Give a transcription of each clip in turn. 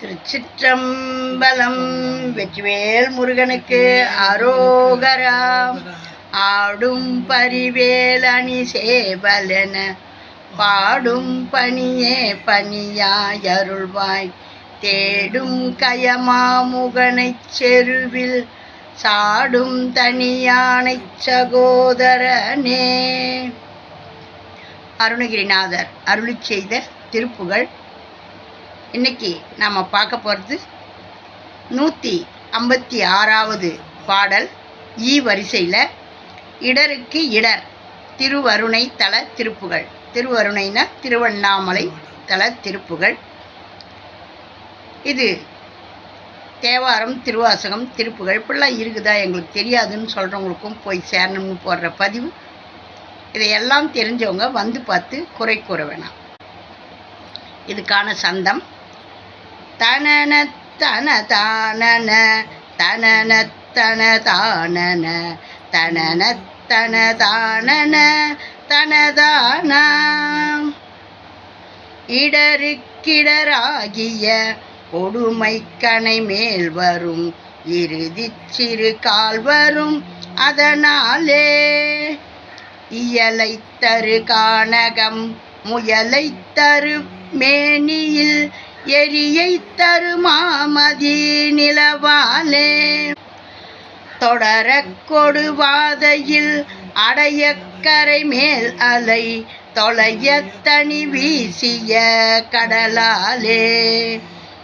திருச்சிற்றம்பலம் வெற்றிவேல் முருகனுக்கு அரோகராம் ஆடும் பரிவேல் அணி சேவலென பாடும் பணியே பணியாய் அருள்வாய் தேடும் கயமாமுகனை செருவில் சாடும் தனியானைச் சகோதரனே. அருணகிரிநாதர் அருளி செய்த திருப்புகள் இன்னைக்கு நாம் பார்க்க போகிறது நூற்றி ஐம்பத்தி ஆறாவது பாடல் ஈ வரிசையில் இடருக்கு இடர் திருவருணை தல திருப்புகள். திருவருணைனா திருவண்ணாமலை தல திருப்புகள். இது தேவாரம் திருவாசகம் திருப்புகள் இப்படிலாம் இருக்குதா எங்களுக்கு தெரியாதுன்னு சொல்கிறவங்களுக்கும் போய் சேரணும்னு போடுற பதிவு. இதையெல்லாம் தெரிஞ்சவங்க வந்து பார்த்து குறை கூற வேணாம். இதுக்கான சந்தம் தனன தன தானன தனன தன தானன தனன தன தானன தனதான இடருக்கிடராகிய கொடுமை கனை மேல் வரும் இறுதி சிறு கால் வரும் அதனாலே. இயலை தரு கானகம் முயலை தரு மேனியில் எரியை தருமாமதி நிலவாலே தொடர கொடுவாதையில் அடைய கரை மேல் அலை தொலைய தனி வீசிய கடலாலே.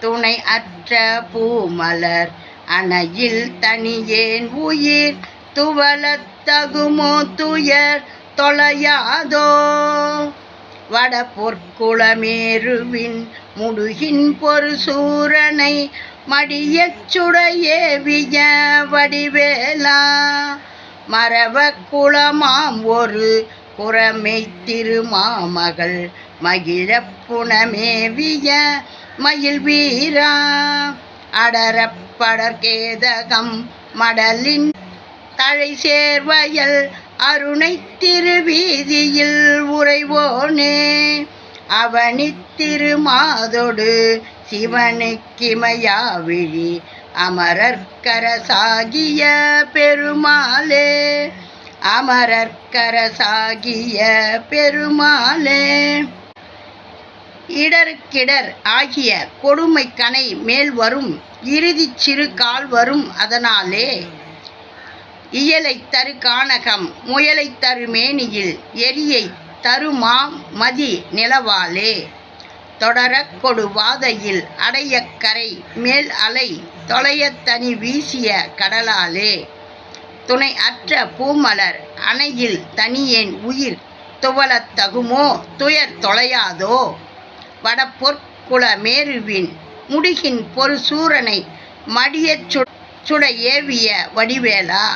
துணை அற்ற பூமலர் அணையில் தனியேன் உயிர் துவலத் தகுமோ துயர் தொலையாதோ. வட பொற்குளமேருவின் முடுகின் பொறு சூரனை மடியச் சுடையேவிய வடிவேலா. மரவ குளமாம் ஒரு புறமை திருமாமகள் மகிழப் புனமேவிய மயில் வீரா அடரப்படர்கேதகம் மடலின் தழை சேர்வயல் அருணை திருவீதியில் உறைவோனே. அவனி திருமாதொடு சிவனுக்கிமையா விழி பெருமாளே. அமரர்கரசாகிய பெருமாளே. இடருக்கிடர் ஆகிய கொடுமை கனை மேல் வரும் இறுதிச் சிறு கால் வரும் அதனாலே இயலை தரு கானகம் முயலை தரு மேனியில் எரியை தருமா மதி நிலவாலே. தொடரக் கொடு வாதையில் அடைய கரை மேல் அலை தொலையத்தனி தனி வீசிய கடலாலே. துணை அற்ற பூமலர் அணையில் தனியேன் உயிர் துவளத் தகுமோ துயர் தொலையாதோ. வட மேருவின் முடிகின் பொறு சூரனை மடியச் சு சுட ஏவிய வடிவேலா.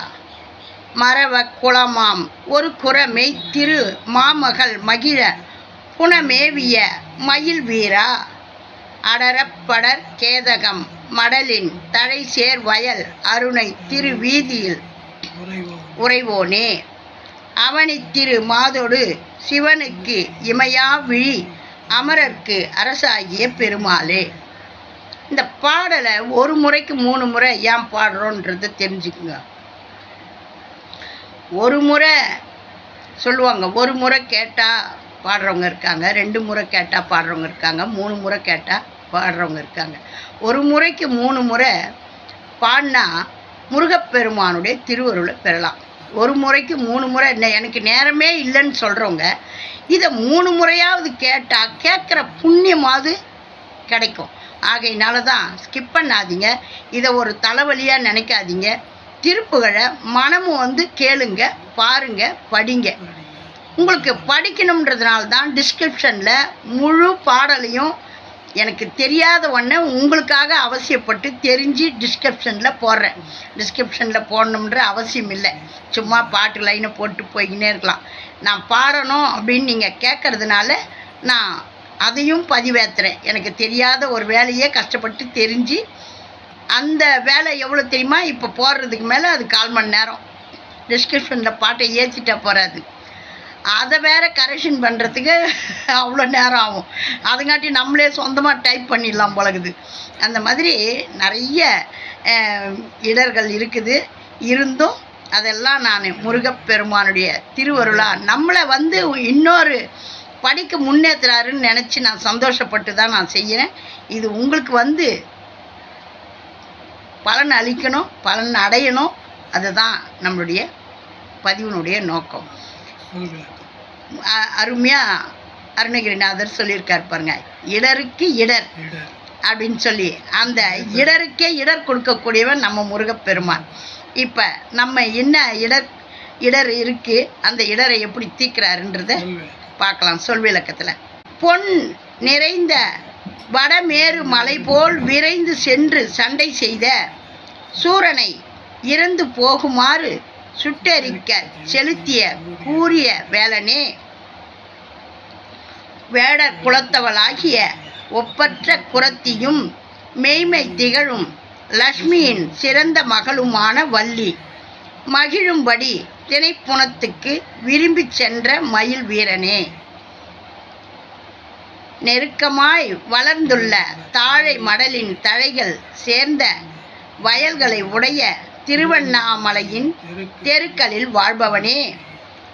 மரவ குளமாம். ஒரு குரமை திரு மாமகள் மகிழ புனமேவிய மயில் வீரா. அடரப்படர் கேதகம் மடலின் தழைசேர் வயல் அருணை திரு வீதியில் உறைவோனே. அவனை திரு மாதோடு சிவனுக்கு இமையா விழி அமரர்க்கு அரசாகிய பெருமாளே. இந்த பாடலை ஒரு முறைக்கு மூணு முறை ஏன் பாடுறோன்றதை தெரிஞ்சுக்குங்க. ஒரு முறை சொல்லுவாங்க ஒரு முறை கேட்டால் பாடுறவங்க இருக்காங்க ரெண்டு முறை கேட்டால் பாடுறவங்க இருக்காங்க மூணு முறை கேட்டால் பாடுறவங்க இருக்காங்க. ஒரு முறைக்கு மூணு முறை பாடினா முருகப்பெருமானுடைய திருவருளை பெறலாம். ஒரு முறைக்கு மூணு முறை என்ன எனக்கு நேரமே இல்லைன்னு சொல்கிறவங்க இதை மூணு முறையாவது கேட்டால் கேட்குற புண்ணியமாவது கிடைக்கும். ஆகையினால தான் ஸ்கிப் பண்ணாதீங்க. இதை ஒரு தலைவலியாக நினைக்காதீங்க. திருப்புகழை மனமும் வந்து கேளுங்க பாருங்க படிங்க. உங்களுக்கு படிக்கணுன்றதுனால தான் டிஸ்கிரிப்ஷனில் முழு பாடலையும் எனக்கு தெரியாத ஒன்று உங்களுக்காக அவசியப்பட்டு தெரிஞ்சு டிஸ்கிரிப்ஷனில் போடுறேன். டிஸ்கிரிப்ஷனில் போடணுன்ற அவசியம் இல்லை. சும்மா பாட்டு லைனை போட்டு போய்கினே இருக்கலாம். நான் பாடணும் அப்படின்னு நீங்கள் கேட்கறதுனால நான் அதையும் பதிவேற்றுறேன் எனக்கு தெரியாத ஒரு வேலையே கஷ்டப்பட்டு தெரிஞ்சு அந்த வேலை எவ்வளோ தெரியுமா? இப்போ போடுறதுக்கு மேலே அது கால் மணி நேரம். டிஸ்கிரிப்ஷனில் பாட்டை ஏற்றிட்டா போகாது அதை வேற கரெக்ஷன் பண்ணுறதுக்கு அவ்வளோ நேரம் ஆகும். அதுங்காட்டி நம்மளே சொந்தமாக டைப் பண்ணிடலாம் போலகுது அந்த மாதிரி நிறைய இடர்கள் இருக்குது. இருந்தும் அதெல்லாம் நான் முருகப்பெருமானுடைய திருவருளா நம்மளை வந்து இன்னொரு படிக்க முன்னேற்றுறாருன்னு நினச்சி நான் சந்தோஷப்பட்டு தான் நான் செய்கிறேன் இது உங்களுக்கு வந்து பலன் அளிக்கணும் பலன் அடையணும். அதுதான் நம்மளுடைய பதிவினுடைய நோக்கம். அ- அருமையா அருணகிரிநாதர் சொல்லியிருக்கார் பாருங்க இடருக்கு இடர் அப்படின்னு சொல்லி அந்த இடருக்கே இடர் கொடுக்கக்கூடியவன் நம்ம முருகப்பெருமான். இப்போ நம்ம என்ன இடர் இடர் இருக்கு அந்த இடரை எப்படி தீர்க்கிறாருன்றத பார்க்கலாம் சொல் விளக்கத்தில். பொன் நிறைந்த வடமேறு மலை போல் விரைந்து சென்று சண்டை செய்த சூரனை இறந்து போகுமாறு சுட்டெரிக்க செலுத்திய கூறிய வேலனே வேடர் குலத்தவளாகிய ஒப்பற்ற குரத்தியும் மெய்மை திகழும் லக்ஷ்மியின் சிறந்த மகளுமான வள்ளி மகிழும்படி திணைப்புணத்துக்கு விரும்பிச் சென்ற மயில் வீரனே. நெருக்கமாய் வளர்ந்துள்ள தாழை மடலின் தழைகள் சேர்ந்த வயல்களை உடைய திருவண்ணாமலையின் தெருக்களில் வாழ்பவனே.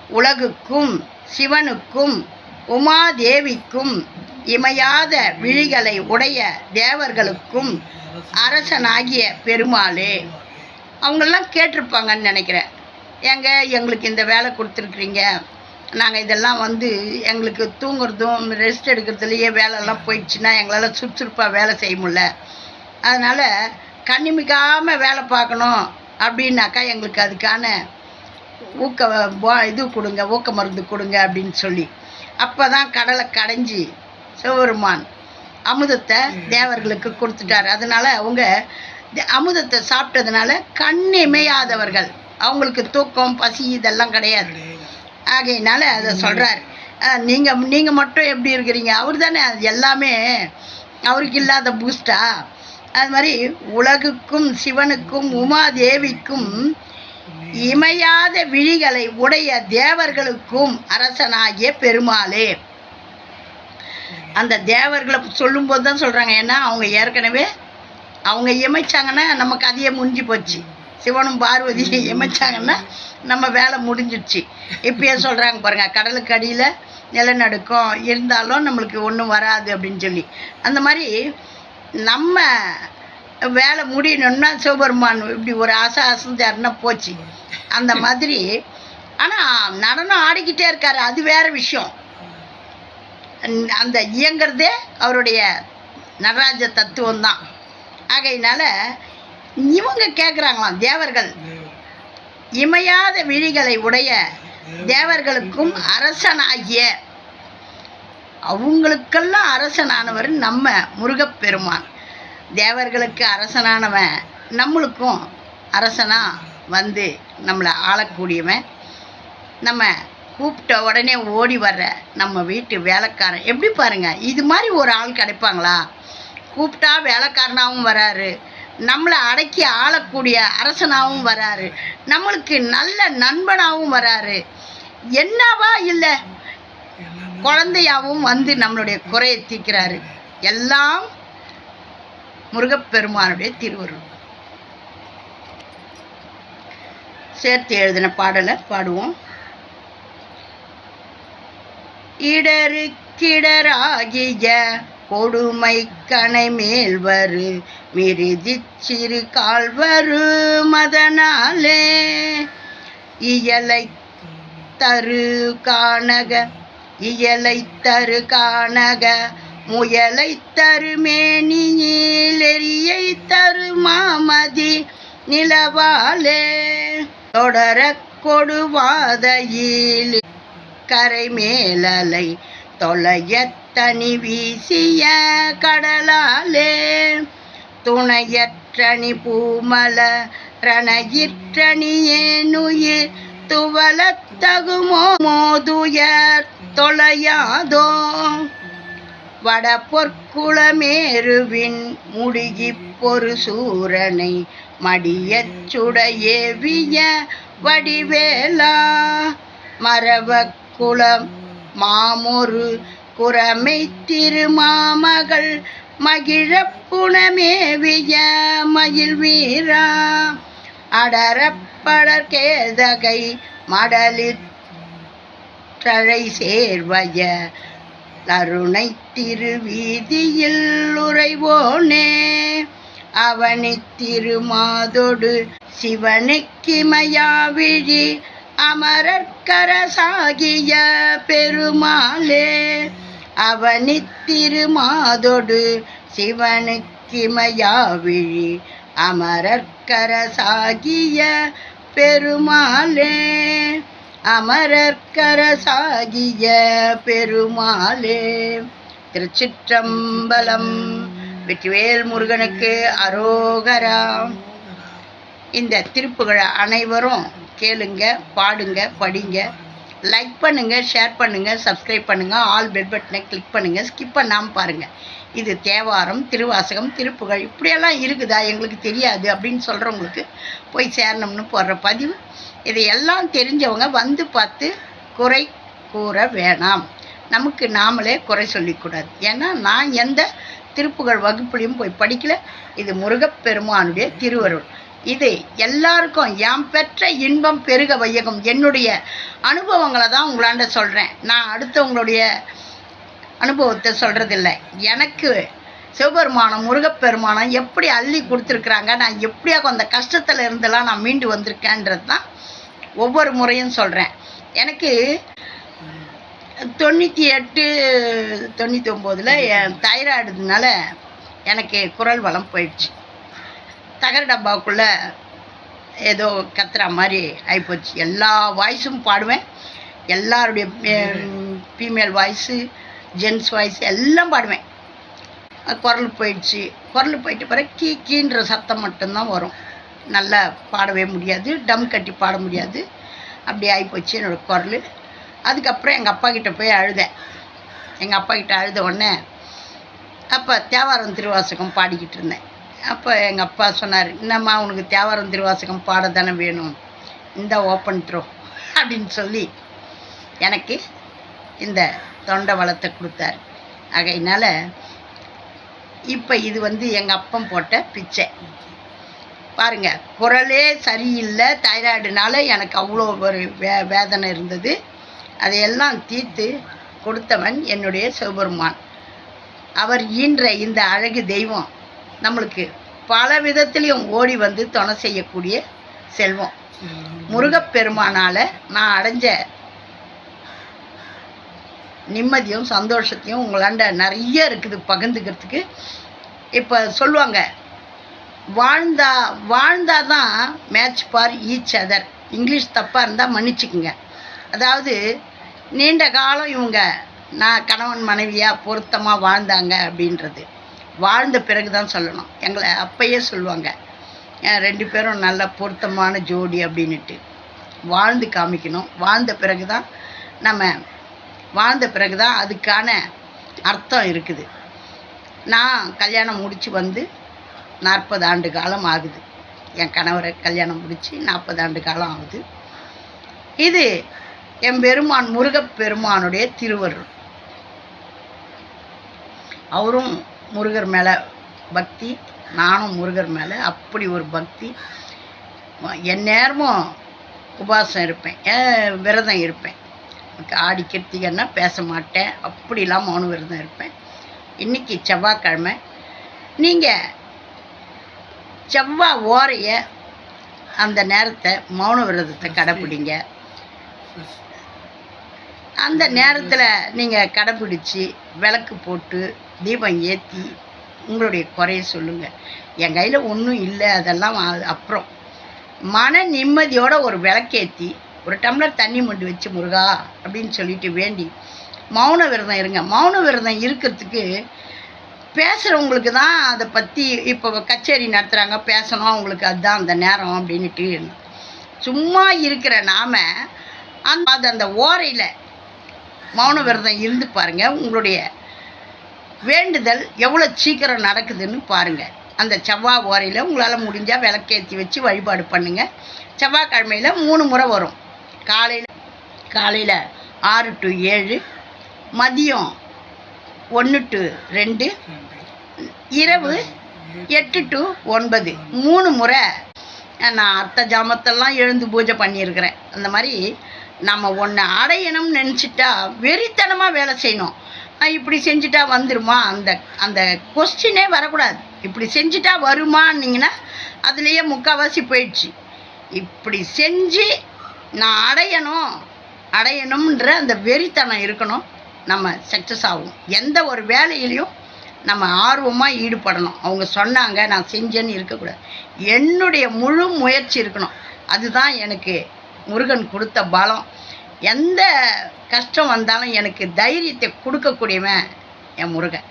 உலகுக்கும் சிவனுக்கும் உமாதேவிக்கும் இமையாத விழிகளை உடைய தேவர்களுக்கும் அரசனாகிய பெருமாளே. அவங்கெல்லாம் கேட்டிருப்பாங்கன்னு நினைக்கிறேன். ஏங்க எங்களுக்கு இந்த வேலை கொடுத்துருக்குறீங்க? நாங்கள் இதெல்லாம் வந்து எங்களுக்கு தூங்குறதும் ரெஸ்ட் எடுக்கிறதுலையே வேலைலாம் போயிடுச்சுன்னா எங்களால் சுறுசுறுப்பாக வேலை செய்ய முடியல. அதனால் கண்ணிமிக்காமல் வேலை பார்க்கணும் அப்படின்னாக்கா எங்களுக்கு அதுக்கான ஊக்க போ- இது கொடுங்க ஊக்க மருந்து கொடுங்க அப்படின்னு சொல்லி. அப்போ தான் கடலை கடைஞ்சி சிவபெருமான் அமுதத்தை தேவர்களுக்கு கொடுத்துட்டார். அதனால் அவங்க அமுதத்தை சாப்பிட்டதுனால கண் இமையாதவர்கள். அவங்களுக்கு தூக்கம் பசி இதெல்லாம் கிடையாது. ஆகையினால அதை சொல்கிறார் நீங்கள் நீங்கள் மட்டும் எப்படி இருக்கிறீங்க? அவர் தானே அது எல்லாமே அவருக்கு இல்லாத பூஸ்டா அது மாதிரி உலகுக்கும் சிவனுக்கும் உமாதேவிக்கும் இமையாத விழிகளை உடைய தேவர்களுக்கும் அரசனாகிய பெருமாளே. அந்த தேவர்களை சொல்லும்போது தான் சொல்கிறாங்க ஏன்னா அவங்க ஏற்கனவே அவங்க இமைச்சாங்கன்னா நம்ம கதையை முடிஞ்சு போச்சு. சிவனும் பார்வதியும் இமைச்சாங்கன்னா நம்ம வேலை முடிஞ்சிடுச்சு. இப்பயே சொல்கிறாங்க பாருங்கள் கடலுக்கு அடியில் நிலநடுக்கம் இருந்தாலும் நம்மளுக்கு ஒன்றும் வராது அப்படின்னு சொல்லி. அந்த மாதிரி நம்ம வேலை முடியணும்னா சிவபெருமான் இப்படி ஒரு ஆசை அசைஞ்சாருன்னா போச்சு. அந்த மாதிரி ஆனால் நடனம் ஆடிக்கிட்டே இருக்காரு அது வேறு விஷயம். அந்த- அந்த இயங்கிறதே அவருடைய நடராஜ தத்துவம் தான் ஆகையினால இவங்க கேட்குறாங்களாம் தேவர்கள். இமையாத விழிகளை உடைய தேவர்களுக்கும் அரசனாகிய அவங்களுக்கெல்லாம் அரசனானவர் நம்ம முருகப்பெருமான். தேவர்களுக்கு அரசனானவன் நம்மளுக்கும் அரசனாக வந்து நம்மளை ஆளக்கூடியவன். நம்ம கூப்பிட்ட உடனே ஓடி வர்ற நம்ம வீட்டு வேலைக்காரன். எப்படி பாருங்கள் இது மாதிரி ஒரு ஆள் கிடைப்பாங்களா? கூப்பிட்டா வேலைக்காரனாகவும் வராரு. நம்மளை அடக்கி ஆளக்கூடிய அரசனாகவும் வராரு. நம்மளுக்கு நல்ல நண்பனாகவும் வராரு. என்னவா இல்லை? குழந்தையாகவும் வந்து நம்மளுடைய குறையை தீர்க்கிறாரு. எல்லாம் முருகப்பெருமானுடைய திருவருள். சேர்த்து எழுதின பாடலை பாடுவோம். இடரு கிடராகிய கொடுமை கணை மேல் வரு மிருதி சிறு கால்வரு மதனாலே. இயலை தரு காணக இயலை தரு காணக முயலை தரு மேனியில் எரியை தரு மாமதி நிலவாலே. தொடர கொடுவாதையில் கரை மேலலை தொலையத் தனி வீசிய கடலாலே துணையற்றணி பூமல ரணயிற்றணி ஏனுயிர் துவலத்தகுமோ மோதுயர் தொலையாதோ. வட பொற்குளமேருவின் முடிகி பொறு சூரனை மடியச் சுடையேவிய வடிவேலா மரவக்குளம் மாமொரு குரமை திருமாமகள் மகிழப்புணமேவிய மயில் வீரா. அடரப்படர் கேதகை மடலிற்றழை சேர்வய லருணை திருவீதியில் உறைவோனே. அவனை திருமாதொடு சிவனுக்கிமயாவிழி அமரர்க்கரசாகிய பெருமாளே. அவனி திருமாதொடு சிவனுக்கிமயாவிழி பெருமாளே. அமரர்க்கரசாகிய பெருமாளே. திருச்சிற்றம்பலம் வெற்றிவேல் முருகனுக்கு அரோகரா. இந்த திருப்புகழை அனைவரும் கேளுங்க பாடுங்க படிங்க. லைக் பண்ணுங்கள் ஷேர் பண்ணுங்கள் சப்ஸ்கிரைப் பண்ணுங்கள் ஆல் பெல் பட்டனை கிளிக் பண்ணுங்கள் ஸ்கிப் பண்ணாமல் பாருங்கள் இது தேவாரம் திருவாசகம் திருப்புகழ் இப்படியெல்லாம் இருக்குதா? எங்களுக்கு தெரியாது அப்படின்னு சொல்கிறவங்களுக்கு போய் சேரணும்னு போடுற பதிவு. இதையெல்லாம் தெரிஞ்சவங்க வந்து பார்த்து குறை கூற வேணாம். நமக்கு நாமளே குறை சொல்லிக்கூடாது. ஏன்னா நான் எந்த திருப்புகழ் வகுப்புலையும் போய் படிக்கல. இது முருகப்பெருமானுடைய திருவருள். இது எல்லாருக்கும் யாம் பெற்ற இன்பம் பெருக வையகம். என்னுடைய அனுபவங்களை தான் உங்களாண்ட சொல்கிறேன் நான் அடுத்தவங்களுடைய அனுபவத்தை சொல்கிறதில்ல எனக்கு சிவபெருமானம் முருகப்பெருமானம் எப்படி அள்ளி கொடுத்துருக்குறாங்க நான் எப்படியாக அந்த கஷ்டத்தில் இருந்தெல்லாம் நான் மீண்டு வந்திருக்கேன்றது தான் ஒவ்வொரு முறையும் சொல்கிறேன் எனக்கு தொண்ணூற்றி எட்டு தொண்ணூற்றி ஒம்போதில் என் தைராய்டுனால எனக்கு குரல் வளம் போயிடுச்சு. தகர டப்பாவுக்குள்ளே ஏதோ கத்துற மாதிரி ஆகிப்போச்சு எல்லா வாய்ஸும் பாடுவேன். எல்லாருடைய ஃபீமேல் வாய்ஸு ஜென்ஸ் வாய்ஸ் எல்லாம் பாடுவேன். குரல் போயிடுச்சு. குரல் போயிட்டு பிறகு கீ கீன்ற சத்தம் மட்டும்தான் வரும். நல்லா பாடவே முடியாது. டம் கட்டி பாட முடியாது. அப்படி ஆகிப்போச்சு என்னோடய குரல். அதுக்கப்புறம் எங்கள் அப்பா கிட்ட போய் அழுதேன். எங்கள் அப்பா கிட்ட அழுத உடனே அப்போ தேவாரம் திருவாசகம் பாடிக்கிட்டு இருந்தேன். அப்போ எங்கள் அப்பா சொன்னார் என்னம்மா உனக்கு தேவாரம் திருவாசகம் பாட தானே வேணும்? இந்த ஓப்பன் த்ரோ அப்படின்னு சொல்லி எனக்கு இந்த தொண்டை வளத்தை கொடுத்தாரு. ஆகையினால் இப்போ இது வந்து எங்கள் அப்பம் போட்ட பிச்சை. பாருங்க குரலே சரியில்லை தைராய்டுனால எனக்கு அவ்வளோ ஒரு வே வேதனை இருந்தது. அதையெல்லாம் தீர்த்து கொடுத்தவன் என்னுடைய சிவபெருமான். அவர் ஈன்ற இந்த அழகு தெய்வம். நம்மளுக்கு பல விதத்துலேயும் ஓடி வந்து துணை செய்யக்கூடிய செல்வம். முருகப்பெருமானால் நான் அடைஞ்ச நிம்மதியும் சந்தோஷத்தையும் உங்களாண்ட நிறைய இருக்குது பகிர்ந்துக்கிறதுக்கு. இப்போ சொல்லுவாங்க வாழ்ந்தா வாழ்ந்தா தான் match for each other English தப்பாக இருந்தால் மன்னிச்சுக்குங்க. அதாவது நீண்ட காலம் இவங்க நான் கணவன் மனைவியாக பொருத்தமாக வாழ்ந்தாங்க அப்படின்றது. வாழ்ந்த பிறகு தான் சொல்லணும். எங்களை அப்பயே சொல்லுவாங்க. ரெண்டு பேரும் நல்ல பொருத்தமான ஜோடி அப்படின்னுட்டு. வாழ்ந்து காமிக்கணும். வாழ்ந்த பிறகு தான் நம்ம வாழ்ந்த பிறகு தான் அதுக்கான அர்த்தம் இருக்குது. நான் கல்யாணம் முடித்து வந்து நாற்பது ஆண்டு காலம் ஆகுது. என் கணவரை கல்யாணம் முடித்து நாற்பது ஆண்டு காலம் ஆகுது. இது என் பெருமான் முருகப் பெருமானுடைய திருவருள். அவரும் முருகர் மேலே பக்தி நானும் முருகர் மேலே அப்படி ஒரு பக்தி. எந்நேரமும் உபாசம் இருப்பேன். விரதம் இருப்பேன். ஆடி கிருத்திகன்னா பேச மாட்டேன். அப்படிலாம் மௌன விரதம் இருப்பேன். இன்னைக்கு செவ்வாய்க்கிழமை. நீங்கள் செவ்வாய் ஓரைய அந்த நேரத்தை மௌன விரதத்தை கடைப்பிடிங்க. அந்த நேரத்தில் நீங்கள் கடைப்பிடிச்சி விளக்கு போட்டு தீபம் ஏற்றி உங்களுடைய குறைய சொல்லுங்கள் என் கையில் ஒன்றும் இல்லை அதெல்லாம் அப்புறம். மன நிம்மதியோட ஒரு விளக்கேற்றி ஒரு டம்ளர் தண்ணி மொண்டு வச்சு முருகா அப்படின்னு சொல்லிட்டு வேண்டி மௌன விரதம் இருங்க. மௌன விரதம் இருக்கிறதுக்கு பேசுகிறவங்களுக்கு தான் அதை பற்றி இப்போ கச்சேரி நடத்துகிறாங்க பேசணும் அவங்களுக்கு அதுதான் அந்த நேரம் அப்படின்ட்டு சும்மா இருக்கிற நாம அந்த அந்த ஓரையில் மௌன விரதம் இருந்து பாருங்கள் உங்களுடைய வேண்டுதல் எவ்வளோ சீக்கிரம் நடக்குதுன்னு பாருங்கள் அந்த செவ்வாய் ஓரையில் உங்களால் முடிஞ்சால் விளக்கேற்றி வச்சு வழிபாடு பண்ணுங்கள் செவ்வாய்க்கிழமையில் மூணு முறை வரும். காலையில் காலையில் ஆறு டு ஏழு மதியம் ஒன்று டு ரெண்டு இரவு எட்டு டு ஒன்பது. மூணு முறை நான் அர்த்த ஜாமத்தெல்லாம் எழுந்து பூஜை பண்ணியிருக்கிறேன். அந்த மாதிரி நம்ம ஒன்று அடையணும்னு நினச்சிட்டா வெறித்தனமாக வேலை செய்யணும். இப்படி செஞ்சுட்டா வந்துருமா? அந்த அந்த கொஸ்டினே வரக்கூடாது. இப்படி செஞ்சுட்டா வருமானீங்கன்னா அதுலேயே முக்கால்வாசி போயிடுச்சு. இப்படி செஞ்சு நான் அடையணும் அடையணும்ன்ற அந்த வெறித்தனம் இருக்கணும். நம்ம சக்ஸஸ் ஆகும். எந்த ஒரு வேலையிலையும் நம்ம ஆர்வமாக ஈடுபடணும். அவங்க சொன்னாங்க நான் செஞ்சேன்னு இருக்கக்கூடாது. என்னுடைய முழு முயற்சி இருக்கணும். அதுதான் எனக்கு முருகன் கொடுத்த பலம். எந்த கஷ்டம் வந்தாலும் எனக்கு தைரியத்தை கொடுக்கக்கூடியவன் என் முருகன்.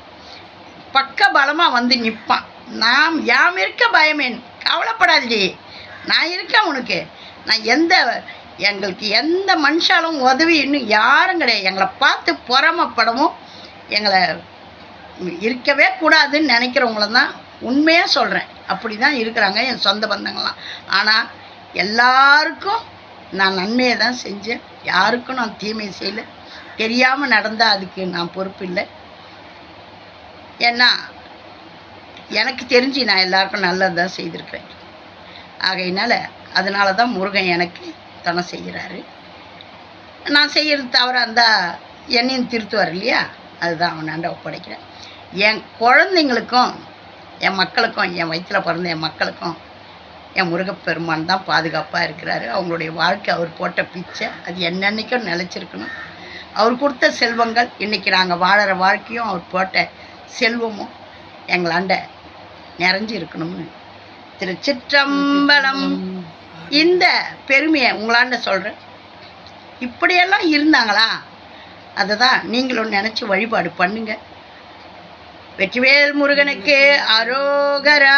பக்க பலமாக வந்து நிற்பான் நாம் யாம் இருக்க பயமேன். கவலைப்படாதடி நான் இருக்கேன் உனக்கு. நான் எந்த எங்களுக்கு எந்த மனுஷாலும் உதவி இன்னும் யாரும் கிடையாது. எங்களை பார்த்து பொறாமப்படவும் எங்களை இருக்கவே கூடாதுன்னு நினைக்கிறவங்கள தான் உண்மையாக சொல்கிறேன் அப்படி தான் இருக்கிறாங்க என் சொந்த பந்தங்கள்லாம். ஆனால் எல்லாருக்கும் நான் நன்மையை தான் செஞ்சேன். யாருக்கும் நான் தீமை செய்யலை. தெரியாமல் நடந்தால் அதுக்கு நான் பொறுப்பு இல்லை. ஏன்னா எனக்கு தெரிஞ்சு நான் எல்லாருக்கும் நல்லது தான் செய்திருக்கிறேன். ஆகையினால் அதனால தான் முருகன் எனக்கு தனம் செய்கிறாரு. நான் செய்கிறது தவறாக இருந்தால் என்னையும் திருத்துவார் இல்லையா? அதுதான் அவனாண்ட ஒப்படைக்கிறேன். என் குழந்தைங்களுக்கும் என் மக்களுக்கும் என் வயிற்றில் பிறந்த என் மக்களுக்கும் என் முருகப்பெருமான் தான் பாதுகாப்பாக இருக்கிறாரு. அவங்களுடைய வாழ்க்கை அவர் போட்ட பிச்சை. அது என்னென்னைக்கும் நிலச்சிருக்கணும். அவர் கொடுத்த செல்வங்கள் இன்றைக்கி நாங்கள் வாழற வாழ்க்கையும் அவர் போட்ட செல்வமும் எங்களாண்ட நிறைஞ்சு இருக்கணும்னு திருச்சிற்றம்பலம். இந்த பெருமையை உங்களாண்ட சொல்கிறேன் இப்படியெல்லாம் இருந்தாங்களா? அதை தான் நீங்களும் நினச்சி வழிபாடு பண்ணுங்க. வெற்றிவேல் முருகனுக்கு அரோகரா.